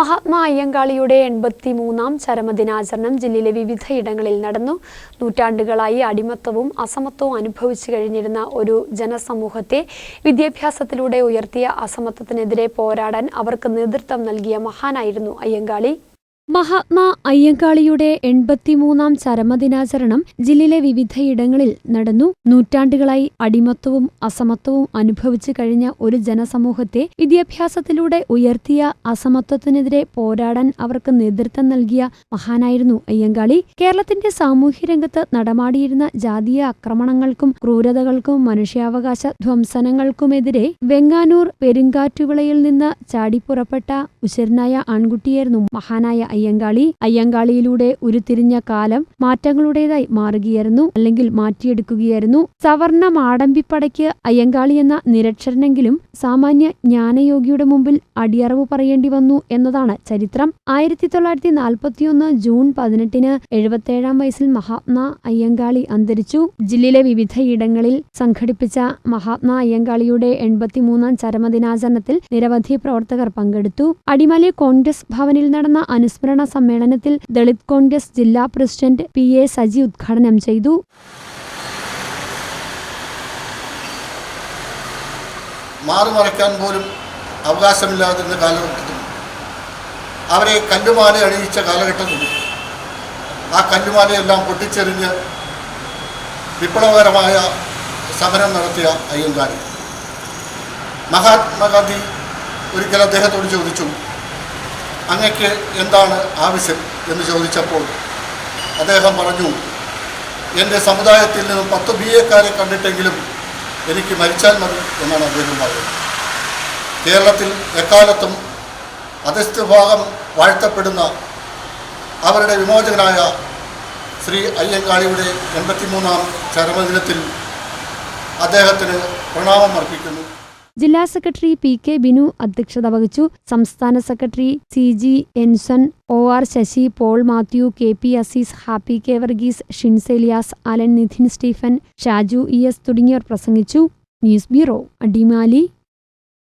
മഹാത്മാ അയ്യങ്കാളിയുടെ എൺപത്തി മൂന്നാം ചരമദിനാചരണം ജില്ലയിലെ വിവിധയിടങ്ങളിൽ നടന്നു. നൂറ്റാണ്ടുകളായി അടിമത്തവും അസമത്വവും അനുഭവിച്ചു കഴിഞ്ഞിരുന്ന ഒരു ജനസമൂഹത്തെ വിദ്യാഭ്യാസത്തിലൂടെ ഉയർത്തിയ അസമത്വത്തിനെതിരെ പോരാടാൻ അവർക്ക് നേതൃത്വം നൽകിയ മഹാനായിരുന്നു അയ്യങ്കാളി. മഹാത്മാ അയ്യങ്കാളിയുടെ എൺപത്തിമൂന്നാം ചരമദിനാചരണം ജില്ലയിലെ വിവിധയിടങ്ങളിൽ നടന്നു. നൂറ്റാണ്ടുകളായി അടിമത്തവും അസമത്വവും അനുഭവിച്ചു കഴിഞ്ഞ ഒരു ജനസമൂഹത്തെ വിദ്യാഭ്യാസത്തിലൂടെ ഉയർത്തിയ അസമത്വത്തിനെതിരെ പോരാടാൻ അവർക്ക് നേതൃത്വം നൽകിയ മഹാനായിരുന്നു അയ്യങ്കാളി. കേരളത്തിന്റെ സാമൂഹ്യരംഗത്ത് നടമാടിയിരുന്ന ജാതീയ ആക്രമണങ്ങൾക്കും ക്രൂരതകൾക്കും മനുഷ്യാവകാശ ധ്വംസനങ്ങൾക്കുമെതിരെ വെങ്ങാനൂർ പെരുങ്കാറ്റുവിളയിൽ നിന്ന് ചാടിപ്പുറപ്പെട്ട ഉശരനായ ആൺകുട്ടിയായിരുന്നു മഹാനായ അയ്യങ്കാളി. അയ്യങ്കാളിയിലൂടെ ഉരുത്തിരിഞ്ഞ കാലം മാറ്റങ്ങളുടേതായി മാറുകയായിരുന്നു അല്ലെങ്കിൽ മാറ്റിയെടുക്കുകയായിരുന്നു. സവർണ മാടമ്പിപ്പടയ്ക്ക് അയ്യങ്കാളി എന്ന നിരക്ഷരനെങ്കിലും സാമാന്യ ജ്ഞാനയോഗിയുടെ മുമ്പിൽ അടിയറവ് പറയേണ്ടി വന്നു എന്നതാണ് ചരിത്രം. ആയിരത്തി തൊള്ളായിരത്തി നാൽപ്പത്തിയൊന്ന് ജൂൺ പതിനെട്ടിന് എഴുപത്തേഴാം വയസ്സിൽ മഹാത്മ അയ്യങ്കാളി അന്തരിച്ചു. ജില്ലയിലെ വിവിധയിടങ്ങളിൽ സംഘടിപ്പിച്ച മഹാത്മാ അയ്യങ്കാളിയുടെ എൺപത്തിമൂന്നാം ചരമദിനാചരണത്തിൽ നിരവധി പ്രവർത്തകർ പങ്കെടുത്തു. അടിമലെ കോൺഗ്രസ് ഭവനിൽ നടന്ന അനുസ്മരണ സമ്മേളനത്തിൽ ദളിത് കോൺഗ്രസ് ജില്ലാ പ്രസിഡന്റ് പി എ സജി ഉദ്ഘാടനം ചെയ്തു. മാറുമറയ്ക്കാൻ പോലും അവകാശമില്ലാതിരുന്ന കാലഘട്ടത്തിൽ അവരെ കല്ലുമാല അണിയിച്ച കാലഘട്ടത്തിൽ ആ കല്ലുമാലയെല്ലാം പൊട്ടിച്ചെറിഞ്ഞ് വിപ്ലവകരമായ സമരം നടത്തിയ അയ്യങ്കാരി മഹാത്മാഗാന്ധി ഒരിക്കൽ അദ്ദേഹത്തോട് ചോദിച്ചു അങ്ങക്ക് എന്താണ് ആവശ്യം എന്ന് ചോദിച്ചപ്പോൾ അദ്ദേഹം പറഞ്ഞു എന്റെ സമുദായത്തിൽ നിന്നും പത്ത് ബി എക്കാരെ കണ്ടിട്ടെങ്കിലും എനിക്ക് മരിച്ചാൽ മതി എന്നാണ് അദ്ദേഹം പറയുന്നത് കേരളത്തിൽ എക്കാലത്തും അധസ്ഥഭാഗം വാഴ്ത്തപ്പെടുന്ന അവരുടെ വിമോചകനായ ശ്രീ അയ്യങ്കാളിയുടെ എൺപത്തിമൂന്നാം ചരമദിനത്തിൽ അദ്ദേഹത്തിന് പ്രണാമം അർപ്പിക്കുന്നു. ജില്ലാ സെക്രട്ടറി പി കെ ബിനു അധ്യക്ഷത വഹിച്ചു. സംസ്ഥാന secretary C G Enson O R Sasi Paul Mathew K P Azeez Happy K Varghese Shinseliyas Alan Nidhin Stephen Shaju E S തുടങ്ങിയവർ പ്രസംഗിച്ചു. News bureau Adimali.